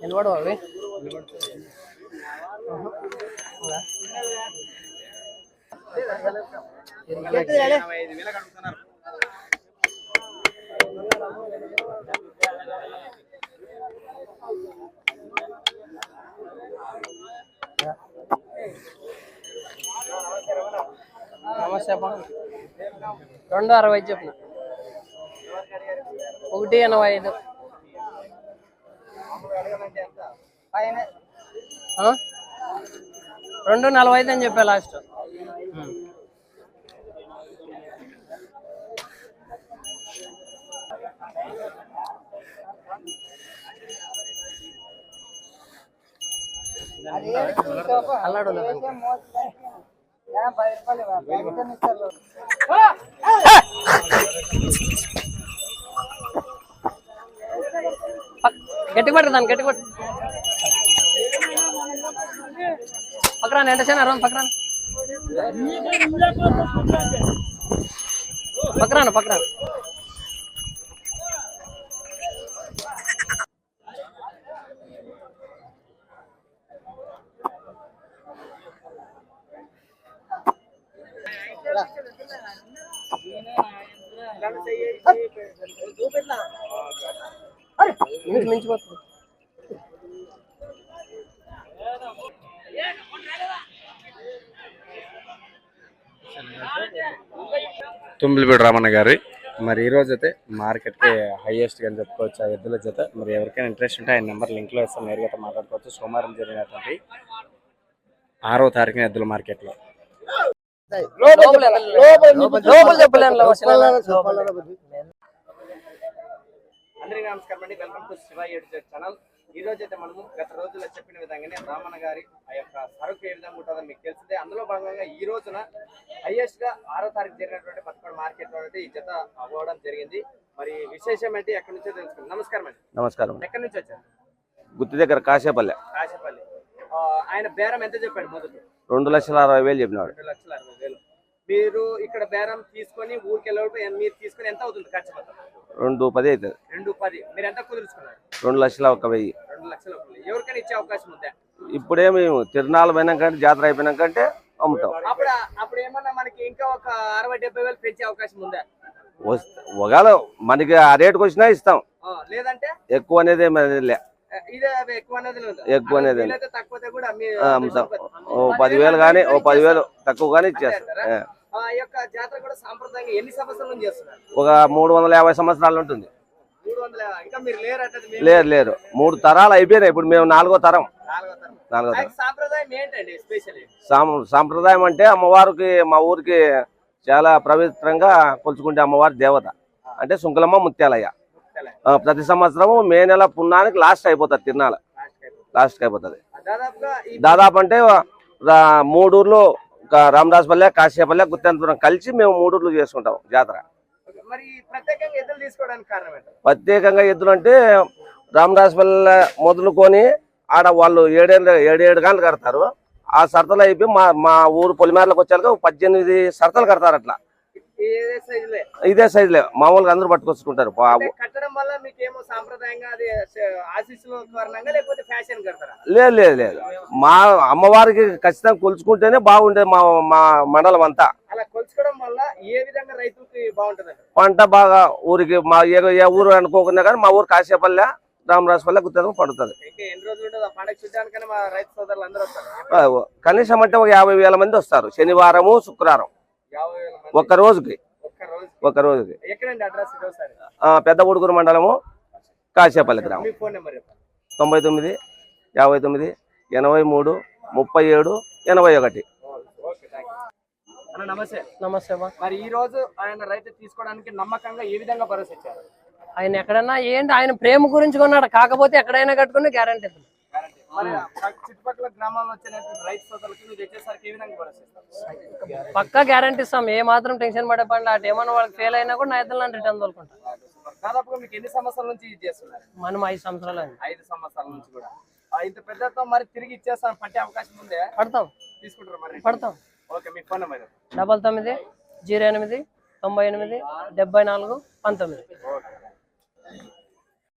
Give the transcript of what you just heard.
నిలబడు అవి నమస్తే అప్ప రెండు అరవై చెప్పిన ఒకటి ఎనభై ఐదు? రెండు నలభై ఐదు అని చెప్పా లాస్ట్ అల్లాడు గట్టి పట్టు దాన్ని గట్టి పట్టు పక్కరాని ఎంత సేన పక్కరాని. పక్కరాను పక్కరాను. మించిపోతుంది తుంబిలిపేట రామన్న గారి. మరి ఈ రోజు అయితే మార్కెట్కి హైయెస్ట్ అని చెప్పుకోవచ్చు. ఆ ఎద్దుల జత. మరి ఎవరికైనా ఇంట్రెస్ట్ ఉంటే ఆయన నెంబర్ లింక్లో ఇస్తాం నేరుగా అయితే మాట్లాడుకోవచ్చు. సోమవారం జరిగినటువంటి ఆరో తారీఖున ఎద్దుల మార్కెట్లో. లోపల చెప్పలేను. అందరికీ నమస్కారం అండి. Welcome to Shiva channel. ఈ రోజు అయితే మనము గత రోజుల్లో చెప్పిన విధంగానే రామన్న గారి ఆ యొక్క సరుకు ఏ విధంగా ఉంటుందో మీకు తెలిసిందే. అందులో భాగంగా ఈ రోజున హైయెస్ట్గా ఆరో తారీఖు జరిగినటువంటి పదకొండు మార్కెట్లో అయితే ఈ జత అవ్వడం జరిగింది. మరి విశేషం ఏంటి? ఎక్కడి నుంచో తెలుసుకుందాం. నమస్కారం అండి. నమస్కారం ఎక్కడి నుంచి వచ్చారు? గుత్తి దగ్గర కాసేపల్లె కాశపల్లి. ఆ, ఆయన బేరం ఎంత చెప్పాడు మొదటి రెండు లక్షల అరవై వేలు చెప్పినాడు. రెండు లక్షల మీరు ఇక్కడ బేరం తీసుకొని ఊరికి వెళ్ళే మీరు తీసుకొని ఎంత అవుతుంది ఖర్చు మొత్తం? రెండు పది అవుతుంది. రెండు పది. మీరు ఎంత కుదుర్చుకున్నారు? రెండు లక్షల ఒక వెయ్యి. రెండు లక్షల రూపాయలు. ఎవరికైనా ఇచ్చే అవకాశం ఉందా? ఇప్పుడే మేము తిరునాళ్ళు పోయినాకంటే జాతర అయిపోయినాకంటే అమ్ముతాం. అప్పుడు అప్పుడు ఏమన్నా మనకి ఇంకా ఒక అరవై డెబ్బై వేలు పెంచే అవకాశం ఉందా? ఒకవేళ మనకి ఆ రేటుకి వచ్చినా ఇస్తాం. లేదంటే? ఎక్కువ అనేది ఏమీ లే. ఆ, ఇదే అవి ఎక్కువ అనేది అమ్ముతాం. ఓ పదివేలు కానీ ఓ పదివేలు తక్కువ కానీ ఇచ్చేస్తాం. యొక్క జాతర కూడా సాంప్రదాయంగా ఎన్ని సంవత్సరాల నుంచి చేస్తున్నారు? ఒక మూడు వందల యాభై సంవత్సరాలు ఉంటుంది. లేరు లేరు మూడు తరాలు అయిపోయినాయి. ఇప్పుడు మేము నాలుగో తరం. నాలుగో తరం. సాంప్రదాయం అంటే అమ్మవారికి మా ఊరికి చాలా పవిత్రంగా కొలుచుకుంటే అమ్మవారి దేవత. అంటే సుంకులమ్మ ముత్యాలయ్య. ప్రతి సంవత్సరము మే నెల పున్నానికి లాస్ట్ అయిపోతుంది తిరునాళ్ళ లాస్ట్ అయిపోతుంది. దాదాపు అంటే రా- రామదాసుపల్లె కాశీపల్లె గుత్తంతపురం కలిసి మేము మూడు ఊర్లు చేసుకుంటాం జాతర. ప్రత్యేకంగా ఎద్దులు అంటే రామదాసుపల్లె మొదలుకొని ఆడ వాళ్ళు ఏడేళ్ళు ఏడేడు గంటలు కడతారు. ఆ సరతలు అయిపోయి మా మా ఊరు పొలిమేరలకు వచ్చాక పద్దెనిమిది సరతలు కడతారు అట్లా. ఇదే సైజులే? ఇదే సైజులే. మామూలుగా అందరూ పట్టుకొచ్చుకుంటారు పా- అంటే కట్టడం వల్ల మీకేమో సాంప్రదాయంగా అది ఆశీస్సుల కారణంగా లేకపోతే ఫ్యాషన్ కడతారా? లేదు లేదు లేదు. మా అమ్మవారికి ఖచ్చితంగా కొలుచుకుంటేనే బాగుండేది మా మా మండలం అంతా అలా కొలుచుకోవడం వల్ల ఏ విధంగా రైతుకి బాగుంటుంది పంట బాగా ఊరికి మా ఏ ఊరు అనుకోకుండా కానీ మా ఊరు కాసేపల్లె రామరాజపల్లె గుర్తు పడుతుంది. కనీసం అంటే ఒక యాభై వేల మంది వస్తారు. శనివారము శుక్రవారం. ఒక్క రోజుకి. ఒక్క రోజు ఒక్క రోజుకి. పెద్ద ఉడుగురు మండలము. కాసేపల్లి గ్రామం. తొంభై తొమ్మిది యాభై తొమ్మిది ఎనభై మూడు ముప్పై ఏడు ఎనభై ఒకటి. నమస్తే. నమస్తే మరి ఈ రోజు ఆయన రైతు తీసుకోవడానికి నమ్మకంగా ఏ విధంగా భరోసా ఇచ్చారు? ఆయన ఎక్కడన్నా ఏంటి? ఆయన ప్రేమ గురించి కొన్నాడు. కాకపోతే ఎక్కడైనా కట్టుకుని గ్యారంటీ చుట్టుపక్కల గ్రామాల్లో వచ్చినటువంటి రైతు సోదరులకి మీరు తెచ్చేసరికి ఏ విధంగా భరోసా ఇస్తారు? పక్కా గ్యారంటీ ఇస్తాం. ఏ మాత్రం టెన్షన్ పడే పని అటు ఏమన్నా వాళ్ళకి ఫెయిల్ అయినా కూడా నా ఇద్దరు నన్ను రిటర్న్ తోలుకుంటా. దాదాపుగా మీకు ఎన్ని సంవత్సరాల నుంచి ఇది చేస్తున్నారు? మనం ఐదు సంవత్సరాలు ఐదు సంవత్సరాల నుంచి కూడా. ఇంత పెద్దతో మరి తిరిగి ఇచ్చేస్తాను పట్టే అవకాశం ఉందే? పడతాం. తీసుకుంటారు మరి? పడతాం. ఓకే మీ ఫోన్ నెంబర్ డబల్ తొమ్మిది జీరో ఎనిమిది తొంభై ఎనిమిది డెబ్బై నాలుగు పంతొమ్మిది.